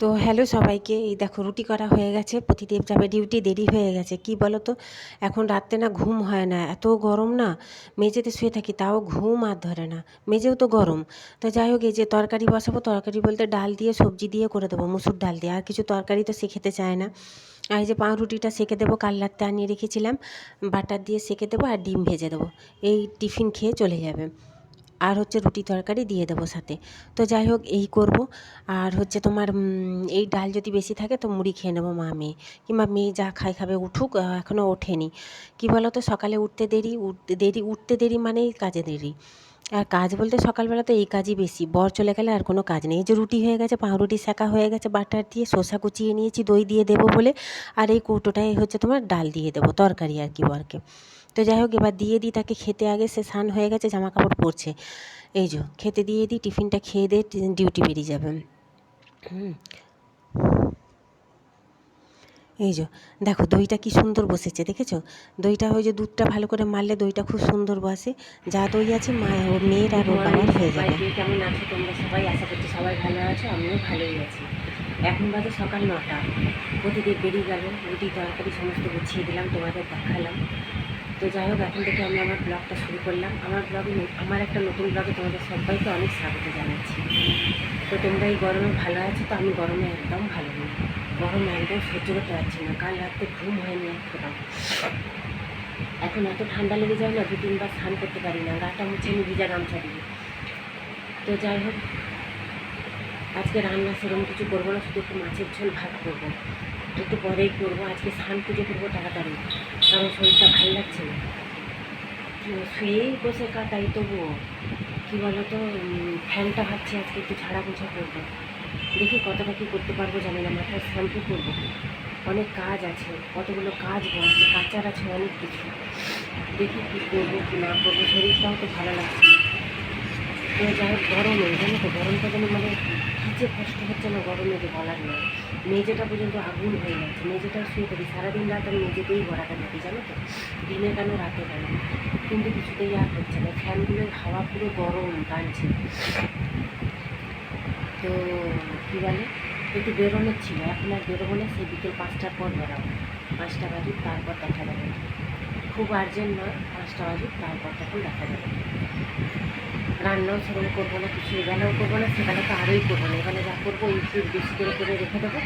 তো হ্যালো সবাইকে। এই দেখো, রুটি করা হয়ে গেছে। প্রতিদেব যাবে ডিউটি দেরি হয়ে গেছে। কি বলো তো এখন রাত্রে না ঘুম হয় না। এত গরম না, মেঝেতে শুয়ে থাকি, তাও ঘুম আর ধরে না। মেঝেও তো গরম। তো যাই হোক, এই যে তরকারি বসাবো, তরকারি বলতে ডাল দিয়ে, সবজি দিয়ে করে দেবো, মুসুর ডাল দিয়ে। আর কিছু তরকারি তো সে খেতে চায় না। আর যে পাউরুটিটা সেঁকে দেবো, কাল রাত্রে আনিয়ে রেখেছিলাম। বাটার দিয়ে সেঁকে দেবো আর ডিম ভেজে দেবো। এই টিফিন খেয়ে চলে যাবে। আর হচ্ছে রুটি তরকারি দিয়ে দেবো সাথে। তো যাই হোক, এই করব। আর হচ্ছে তোমার এই ডাল যদি বেশি থাকে তো মুড়ি খেয়ে নেব মা মেয়ে। কিংবা মেয়ে যা খায় খাবে, উঠুক এখনও ওঠেনি। কী বলো তো সকালে উঠতে দেরি উঠতে দেরি উঠতে দেরি মানেই কাজে দেরি। আর কাজ বলতে সকালবেলা তো এই কাজই বেশি। বর চলে গেলে আর কোনো কাজ নেই। যে রুটি হয়ে গেছে, পাউরুটি সেঁকা হয়ে গেছে, বাটার দিয়ে শসা কুচিয়ে নিয়েছি, দই দিয়ে দেবো বলে। আর এই কৌটোটায় হচ্ছে তোমার ডাল দিয়ে দেবো, তরকারি আর কি বরকে। তো যাই হোক এবার দিয়ে দিই তাকে খেতে। আগে সে স্নান হয়ে গেছে জামা কাপড় পরছে। এই যো খেতে দিয়ে দিই টিফিনটা খেয়ে দিয়ে ডিউটি বেরিয়ে যাবেন হুম। এই যো দেখো দইটা কি সুন্দর বসেছে দেখেছ? দইটা ওই যে দুধটা ভালো করে মারলে দইটা খুব সুন্দর বসে। যা দই আছে মা ওর মেয়ের আর ওর বাবার হয়ে যাবে। কেমন আছো তোমরা? সবাই আশা করছি সবাই ভালো আছো আমিও ভালোই আছি। এখন বাজে সকাল নটা। প্রতিদিন বেরিয়ে গেল রুটি তরকারি সমস্ত গুছিয়ে দিলাম তোমাদের দেখালাম। তো যাই হোক, এখন থেকে আমি আমার ব্লগটা শুরু করলাম। আমার ব্লগে আমার একটা নতুন ব্লগে তোমাদের সবাইকে অনেক স্বাগত জানাচ্ছি। তো তোমরা এই গরমে ভালো আছো? তো আমি গরমে একদম ভালো নেই। গরমে একদম সহ্য করতে পারছি না। কাল রাত্রে ঘুম হয়নি এক ফোটাও। এখন এত ঠান্ডা লেগে যায় না, দু তিনবার স্নান করতে পারি না। গাটা মুছে আমি ভিজা গামছা দিয়ে। তো যাই হোক, আজকে রান্না সেরকম কিছু করব না, শুধু একটু মাছের ঝোল ভাত করব। একটু পরেই করব। আজকে স্নান পুজো করব তাড়াতাড়ি। কারণ শরীরটা ভালো লাগছে না। তো শুয়েই বসে কাটাই তবুও। কী বলো তো ফ্যানটা ভাবছি আজকে একটু ঝাড়া পোছা করব। দেখি কতটা কী করতে পারব জানি না, মাথায় শ্যাম্পু করব। অনেক কাজ আছে, কতগুলো কাজ বলছে, কাচার আছে অনেক কিছু। দেখি কী করব, কী না করব, শরীরটাও তো ভালো লাগছে তো যাই হোক, গরমে, জানো তো গরমটা যেন মানে কী যে কষ্ট হচ্ছে না গরমে যে বলার নয়। মেঝেটা পর্যন্ত আগুন হয়ে যাচ্ছে মেঝেটা শুয়ে থাকি সারাদিন রাত আমি মেঝেতেই গড়াতে থাকি জানো তো? দিনে কেন, রাতে কেন? কিন্তু কিছুতেই আর হচ্ছে না। ফ্যানগুলোর হাওয়া পুরো গরম, টানছে। তো কী বলে? একটু বেরোনোর ছিল। এখন আর বেরোবো না, সেই বিকেল পাঁচটার পর বেরোবো। পাঁচটা বাজুক, তারপর দেখা যাবে। খুব আর্জেন্ট নয়, পাঁচটা বাজুক, তারপর তখন দেখা যাবে। রান্নাও সেরকম করব না, কিছু এবেলাও করব না সেবেলা তো আরোই করব না। এবেলা যা করব একটু বেশি করে করে রেখে দেবো,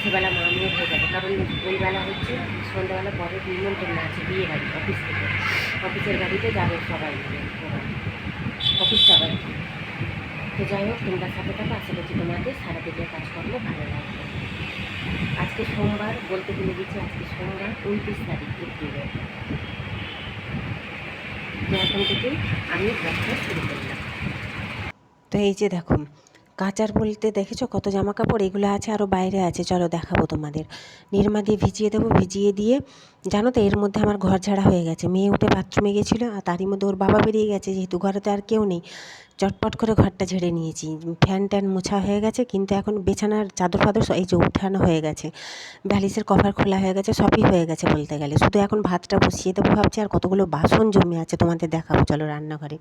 সেবেলা মামিয়ে হয়ে যাবে। কারণ ওই বেলা হচ্ছে সন্ধ্যাবেলা পরে নিমন্ত্রণ আছে বিয়ে বাড়ি অফিস থেকে। অফিসের গাড়িতে যাবে সবাই অফিস সবাই তো যাই হোক, তোমরা সাথে থাকো, আশা করছি তোমাদের সারা দিনের কাজকর্ম ভালো লাগবে। আজকে সোমবার, বলতে ভুলে গেছি, আজকে সোমবার উনত্রিশ তারিখ, এপ্রিলে। তো এখন থেকে আমি ব্লগটা শুরু করলাম। তো এই যে দেখো কাচার বলতে দেখেছ কত জামা কাপড় এগুলো আছে আরও বাইরে আছে। চলো দেখাবো তোমাদের। নিরমা দিয়ে ভিজিয়ে দেবো, ভিজিয়ে দিয়ে, জানো তো এর মধ্যে আমার ঘর ঝাড়া হয়ে গেছে। মেয়ে উঠে বাথরুমে গেছিল আর তারই মধ্যে ওর বাবা বেরিয়ে গেছে। যেহেতু ঘরে তো আর কেউ নেই, চটপট করে ঘরটা ঝেড়ে নিয়েছি। ফ্যান ট্যান মোছা হয়ে গেছে, কিন্তু এখন বিছানার চাদর ফাদর এই যে উঠানো হয়ে গেছে। ব্যালিসের কভার খোলা হয়ে গেছে, সবই হয়ে গেছে বলতে গেলে। শুধু এখন ভাতটা বসিয়ে দেবো ভাবছি, আর কতগুলো বাসন জমে আছে তোমাদের দেখাবো। চলো রান্নাঘরে।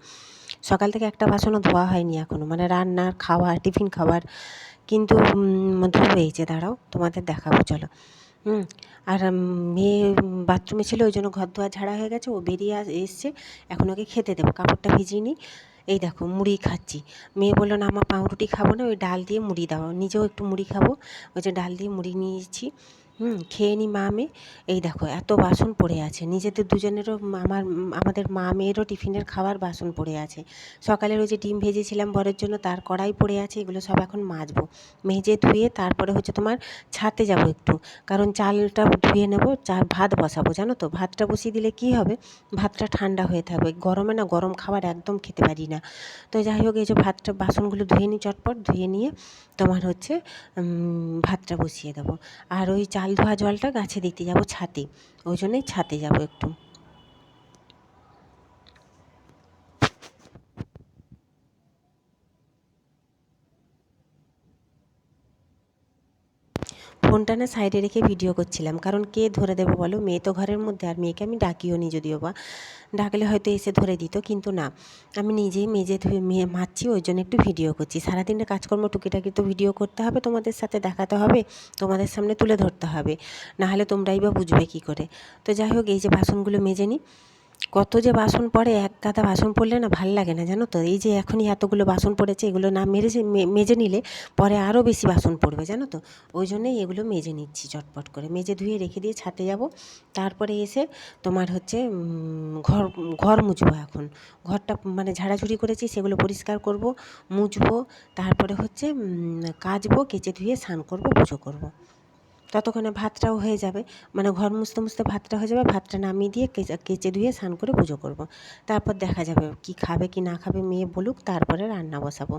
সকাল থেকে একটা বাসনও ধোয়া হয়নি এখনও মানে রান্নার খাওয়া, টিফিন খাবার কিন্তু ধুয়ে হয়েছে দাঁড়াও, তোমাদের দেখাবো, চলো। হুম, আর মেয়ে বাথরুমে ছিল, ওই জন্য ঘর ধোয়া ঝাড়া হয়ে গেছে, ও বেরিয়ে এসছে। এখন ওকে খেতে দেবো, কাপড়টা ভিজিয়ে নিই। এই দেখো, মুড়ি খাচ্ছি। মেয়ে বলল, না আমার পাউরুটি খাব না, ওই ডাল দিয়ে মুড়ি দাও। নিজেও একটু মুড়ি খাব। ওই যে ডাল দিয়ে মুড়ি নিয়েছি। হুম, খেয়ে নি মা মেয়ে এই দেখো, এত বাসন পড়ে আছে। নিজেদের দুজনেরও আমার, আমাদের মা মেয়েরও টিফিনের খাওয়ার বাসন পড়ে আছে। সকালের ওই যে ডিম ভেজেছিলাম বরের জন্য, তার কড়াই পড়ে আছে, এগুলো সব এখন মাজবো। মেজে ধুয়ে তারপরে হচ্ছে তোমার ছাতে যাব একটু। কারণ চালটা ধুয়ে নেব, চা, ভাত বসাবো, জানো তো? ভাতটা বসিয়ে দিলে কি হবে? ভাতটা ঠান্ডা হয়ে থাকবে। গরমে না গরম খাবার একদম খেতে পারি না। তো যাই হোক, এই যে ভাতটা, বাসনগুলো ধুয়ে নিই চটপট, ধুয়ে নিয়ে তোমার হচ্ছে ভাতটা বসিয়ে দেবো। আর ওই চাল ধোয়া জলটা গাছে দিতে যাব ছাতে ওই জন্যই ছাতে যাব একটু। ফোনটা না সাইডে রেখে ভিডিও করছিলাম। কারণ কে ধরে দেবে বলো? মেয়ে তো ঘরের মধ্যে, আর মেয়েকে আমি ডাকিও নি যদিও বা। ডাকলে হয়তো এসে ধরে দিত, কিন্তু না। আমি নিজেই মেজে ধুয়ে মেয়ে মারছি, ওই জন্য একটু ভিডিও করছি। সারাদিনের কাজকর্ম টুকিটাকি তো ভিডিও করতে হবে, তোমাদের সাথে দেখাতে হবে, তোমাদের সামনে তুলে ধরতে হবে। নাহলে তোমরাই বা বুঝবে কী করে। তো যাই হোক, এই যে বাসনগুলো মেজে নিই কত যে বাসন পড়ে, এক গাদা বাসন পড়লে না ভালো লাগে না জানো তো? এই যে এখনই এতগুলো বাসন পড়েছে, এগুলো না মেরেছে মেজে নিলে পরে আরও বেশি বাসন পড়বে জানো তো? ওই জন্যই এগুলো মেজে নিচ্ছি চটপট করে। মেজে ধুয়ে রেখে দিয়ে ছাতে যাব। তারপরে এসে তোমার হচ্ছে ঘর ঘর মুছবো এখন। ঘরটা মানে ঝাড়াঝুড়ি করেছি, সেগুলো পরিষ্কার করব, মুছবো। তারপরে হচ্ছে কাচবো, কেচে ধুয়ে স্নান করব, পুজো করব। ততক্ষণে ভাতটাও হয়ে যাবে মানে ঘর মুছতে মুছতে ভাতটা হয়ে যাবে, ভাতটা নামিয়ে দিয়ে কেচে ধুয়ে স্নান করে পুজো করব। তারপর দেখা যাবে কি খাবে কি না খাবে মেয়ে বলুক, তারপরে রান্না বসাবো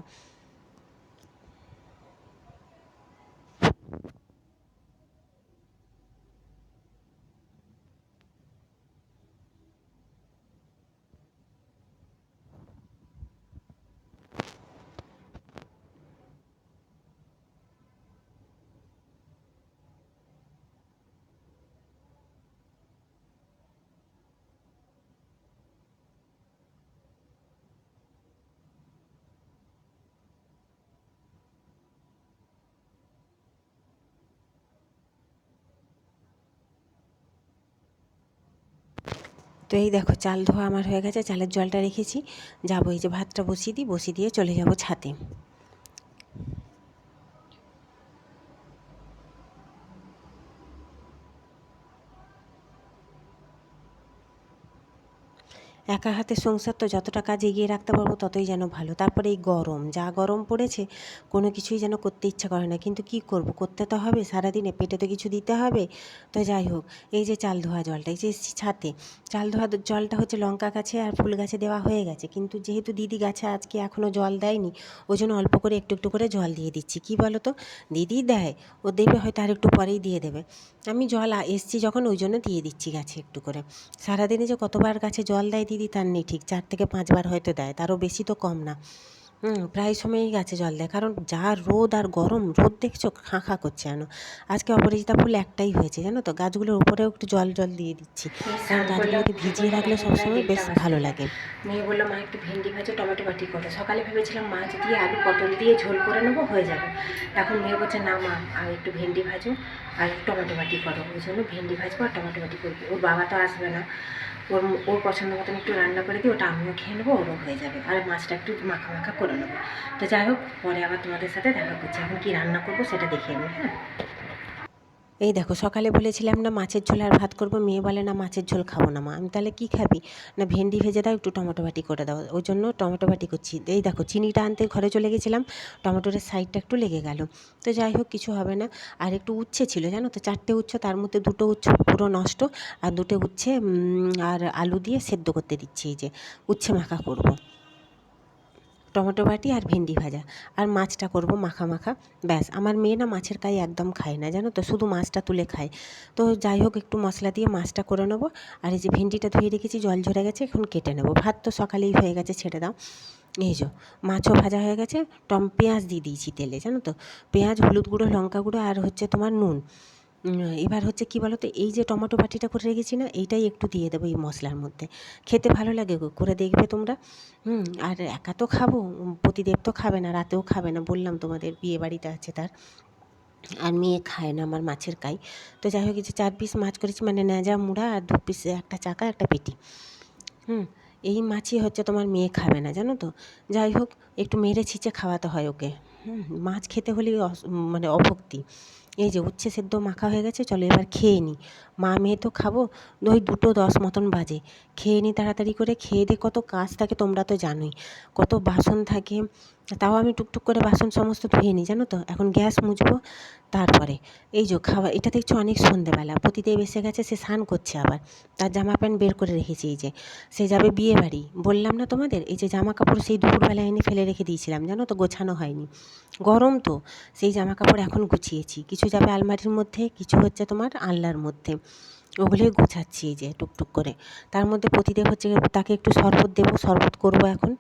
তো এই দেখো, চাল ধোয়া আমার হয়ে গেছে, চালের জলটা রেখেছি। যাব এই যে ভাতটা বসিয়ে দিই, বসিয়ে দিয়ে চলে যাব ছাতে একা হাতে সংসার তো যতটা কাজ এগিয়ে রাখতে পারব ততই যেন ভালো। তারপরে এই গরম, যা গরম পড়েছে, কোনো কিছুই যেন করতে ইচ্ছা করে না। কিন্তু কি করব? করতে তো হবে, সারাদিনে পেটে তো কিছু দিতে হবে। তো যাই হোক, এই যে চাল ধোয়া জলটা, এই যে ছাতে চাল ধোয়া জলটা হচ্ছে লঙ্কা গাছে আর ফুল গাছে দেওয়া হয়ে গেছে। কিন্তু যেহেতু দিদি গাছে আজকে এখনও জল দেয়নি ওই জন্য অল্প করে একটু একটু করে জল দিয়ে দিচ্ছি। কি বলো তো দিদি দেয়, ও দেবে হয়তো আর একটু পরেই দিয়ে দেবে। আমি জল এসছি যখন, ওই জন্য দিয়ে দিচ্ছি গাছে একটু করে। সারাদিনে যে কতবার গাছে জল দেয় তার নেই, ঠিক চার থেকে পাঁচবার হয়তো দেয়, তারও বেশি তো কম না। হুম, প্রায় সময়ই গাছে জল দেয়, কারণ যা রোদ আর গরম, রোদ দেখছ খাঁ খাঁ করছে যেন। আজকে অপরাজিতা ফুল একটাই হয়েছে, জানো তো? গাছগুলোর উপরেও একটু জল জল দিয়ে দিচ্ছি। কারণ গাছগুলোকে ভিজিয়ে রাখলে সবসময় বেশ ভালো লাগে। মেয়ে বলল, মা, একটু ভেন্ডি ভাজো, টমেটো বাটি করো। সকালে ভেবেছিলাম মাছ দিয়ে আলু, পটল দিয়ে ঝোল করে নেব, হয়ে যাবে। এখন মেয়ে বলছে, না মা, আর একটু ভেন্ডি ভাজো আর টমেটো বাটি করো। ওই জন্য ভেন্ডি ভাজবো আর টমেটো বাটি করব। ওর বাবা তো আসবে না। ওর ওর পছন্দ মতন একটু রান্না করে দিই, ওটা আমিও খেয়ে নেব, ওরও হয়ে যাবে। আর মাছটা একটু মাখা মাখা করে নেব। তো যাই হোক, পরে আবার তোমাদের সাথে দেখা করছি। এখন কি রান্না করব সেটা দেখে নিই হ্যাঁ? এই দেখো, সকালে বলেছিলাম না মাছের ঝোল আর ভাত করব, মেয়ে বলে না মাছের ঝোল খাব না মা। আমি তাহলে কী খাবি? না ভেন্ডি ভেজে দাও, একটু টমেটো বাটি করে দাও। ওই জন্য টমেটো বাটি করছি। এই দেখো, চিনিটা আনতে ঘরে চলে গেছিলাম, টমেটোর সাইডটা একটু লেগে গেল। তো যাই হোক, কিছু হবে না। আর একটু উচ্ছে ছিল, জানো তো? চারটে উচ্ছ, তার মধ্যে দুটো উচ্ছ পুরো নষ্ট, আর দুটো উচ্ছে আর আলু দিয়ে সেদ্ধ করতে দিচ্ছি এই যে, উচ্ছে মাখা করব। টমেটো বাটি আর ভেন্ডি ভাজা। আর মাছটা করব মাখা মাখা। ব্যাস, আমার মেয়ে না মাছের কাই একদম খায় না, জানো তো? শুধু মাছটা তুলে খায়। তো যাই হোক, একটু মশলা দিয়ে মাছটা করে নেব। আর এই যে ভেন্ডিটা ধুয়ে রেখেছি, জল ঝরে গেছে, এখন কেটে নেব। ভাত তো সকালেই হয়ে গেছে, ছেড়ে দাও। এই যো, মাছও ভাজা হয়ে গেছে। টম, পেঁয়াজ দিয়ে দিয়েছি তেলে, জানো তো? পেঁয়াজ, হলুদ গুঁড়ো, লঙ্কা গুঁড়ো আর হচ্ছে তোমার নুন। এবার হচ্ছে কি বলো তো এই যে টমেটো বাটিটা করে রেখেছি না, এইটাই একটু দিয়ে দেবো এই মশলার মধ্যে। খেতে ভালো লাগে করে দেখবে তোমরা। হুম, আর একা তো খাব, প্রতিদেব তো খাবে না, রাতেও খাবে না, বললাম তোমাদের, বিয়ে বাড়িতে আছে তার। আর মেয়ে খায় না, আমার মাছের কাই। তো যাই হোক যে চার পিস মাছ করেছি মানে ন্যাজা মুড়া, আর দু পিস একটা চাকা, একটা পেটি। হুম, এই মাছই হচ্ছে তোমার মেয়ে খাবে না, জানো তো? যাই হোক, একটু মেরে ছিঁচে খাওয়াতে হয় ওকে। হুম, মাছ খেতে হলে মানে অভক্তি। এই যে উচ্ছে সেদ্ধ মাখা হয়ে গেছে চলো এবার খেয়ে নিই মা মেয়ে তো খাব, ওই দুটো দশ মতন বাজে। খেয়ে নিই তাড়াতাড়ি করে, খেয়ে দিয়ে কত কাজ থাকে তোমরা তো জানোই। কত বাসন থাকে, তাও আমি টুকটুক করে বাসন সমস্ত ধুয়ে নিই জানো তো? এখন গ্যাস মুছবো, তারপরে এই যে খাওয়া এটা দেখছ অনেক সন্ধেবেলা প্রতিদেব এসে গেছে, সে স্নান করছে আবার। তার জামা প্যান্ট বের করে রেখেছি, এই যে। সে যাবে বিয়ে বাড়ি। বললাম না তোমাদের? এই যে জামা কাপড় সেই দুপুরবেলা এনে ফেলে রেখে দিয়েছিলাম, জানো তো? গোছানো হয়নি। গরম তো, সেই জামা কাপড় এখন গুছিয়েছি। কিছু যাবে আলমারির মধ্যে, কিছু হচ্ছে তোমার আলনার মধ্যে। ওগুলোই গোছাচ্ছি এই যে টুকটুক করে। তার মধ্যে প্রতিদেব হচ্ছে তাকে একটু শরবত দেবো, শরবত করব এখন।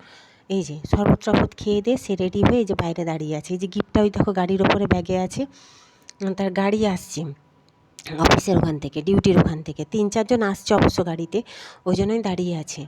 এই যে শরবত টরবত খেয়ে দিয়ে সে রেডি হয়ে এই যে বাইরে দাঁড়িয়ে আছে। এই যে গিফটটা ওই দেখো গাড়ির ওপরে ব্যাগে আছে। তার গাড়ি আসছে অফিসের ওখান থেকে ডিউটির ওখান থেকে। তিন চারজন আসছে অবশ্য গাড়িতে, ওই জন্যই দাঁড়িয়ে আছে।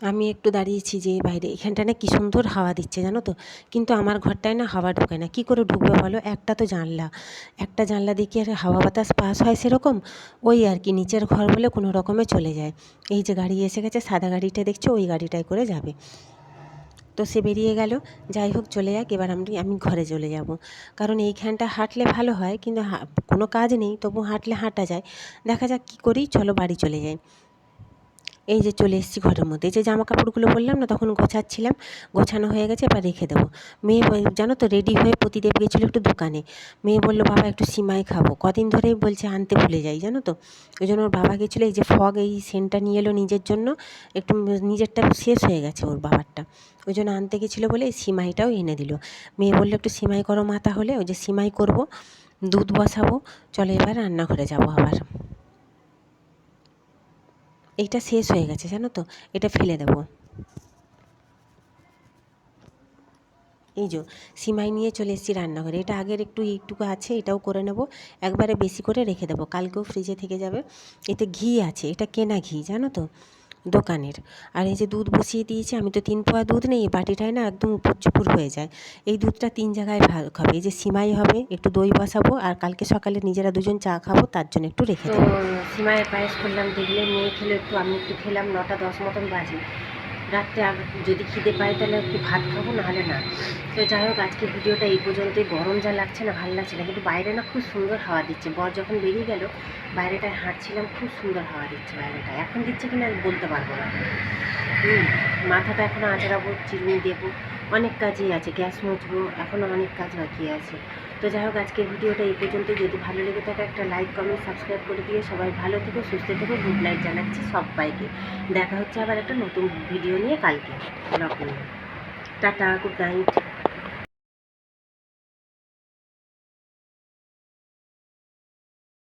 আমি একটু দাঁড়িয়েছি যে বাইরে এখানটা না কি সুন্দর হাওয়া দিচ্ছে জানো তো? কিন্তু আমার ঘরটায় না হাওয়া ঢোকে না। কী করে ঢুকবে বলো? একটা তো জানলা। একটা জানলা দিয়ে কি আর হাওয়া বাতাস পাস হয় সেরকম? ওই আর কি, নিচের ঘর বলে কোনো রকমে চলে যায়। এই যে গাড়ি এসে গেছে, সাদা গাড়িটা দেখছ, ওই গাড়িটায় করে যাবে। তো সে বেরিয়ে গেল। যাই হোক, চলে যাক। এবার আমি আমি ঘরে চলে যাব। কারণ এইখানটা হাঁটলে ভালো হয়, কিন্তু কোনো কাজ নেই, তবু হাঁটলে হাঁটা যায়। দেখা যাক কী করি, চলো বাড়ি চলে যাই। এই যে চলে এসেছি ঘরের মধ্যে। এই যে জামা কাপড়গুলো বললাম না, তখন গোছাচ্ছিলাম, গোছানো হয়ে গেছে, এবার রেখে দেবো। মেয়ে জানো তো রেডি হয়ে প্রতিদেব গেছিল একটু দোকানে। মেয়ে বলল, বাবা, একটু সিমাই খাব। কদিন ধরেই বলছে, আনতে ভুলে যাই, জানো তো? ওই জন্য ওর বাবা গেছিল, এই যে ফগ, এই সেন্টটা নিয়ে এলো নিজের জন্য। একটু নিজেরটা শেষ হয়ে গেছে ওর বাবারটা। ওই জন্য আনতে গেছিল বলে এই সিমাইটাও এনে দিল। মেয়ে বলল, একটু সিমাই করো মাথা হলে ওই যে সিমাই করব, দুধ বসাবো, চলো এবার রান্নাঘরে যাব আবার। এইটা শেষ হয়ে গেছে, জানো তো? এটা ফেলে দেব। এই যে, সিমাই নিয়ে চলে এসেছি রান্নাঘরে। এটা আগের একটু একটুকু আছে, এটাও করে নেব। একবারে বেশি করে রেখে দেবো। কালকেও ফ্রিজে থেকে যাবে। এতে ঘি আছে, এটা কেনা ঘি, জানো তো? দোকানের। আর এই যে দুধ বসিয়ে দিয়েছি আমি তো তিন পোয়া দুধ নেই এই বাটিটায় না একদম উপর চুপুর হয়ে যায়। এই দুধটা তিন জায়গায় ভাগ হবে এই যে সিমাই হবে একটু দই বসাবো আর কালকে সকালে নিজেরা দুজন চা খাব তার জন্য একটু রেখে দেবো। সিমাইয়ের পায়েস করলাম দেখলে মেয়ে খেলে একটু আমি একটু খেলাম নটা দশ মতন বাজে। রাত্রে যদি খিদে পাই তাহলে একটু ভাত খাব, নাহলে না। তো যাই হোক আজকে ভিডিওটা এই পর্যন্তই। গরম যা লাগছে না, ভালো লাগছে না, কিন্তু বাইরে না খুব সুন্দর হাওয়া দিচ্ছে। বর যখন বেরিয়ে গেল, বাইরেটায় হাঁটছিলাম, খুব সুন্দর হাওয়া দিচ্ছে বাইরেটায়। এখন দিচ্ছে কিনা বলতে পারব না। হুম, মাথাটা এখনও আঁচড়াবো, চিরুনি দেবো। অনেক কাজই আছে, গ্যাস মুছবো এখনও অনেক কাজ বাকি আছে। তো যাই হোক, আজকের ভিডিওটা এই পর্যন্ত যদি ভালো লেগে থাকে, একটা লাইক কমেন্ট সাবস্ক্রাইব করে দিয়ে সবাই ভালো থেকে, সুস্থ থেকে। গুড নাইট জানাচ্ছি সবাইকে। দেখা হচ্ছে আবার একটা নতুন ভিডিও নিয়ে কালকে। Blog tata good night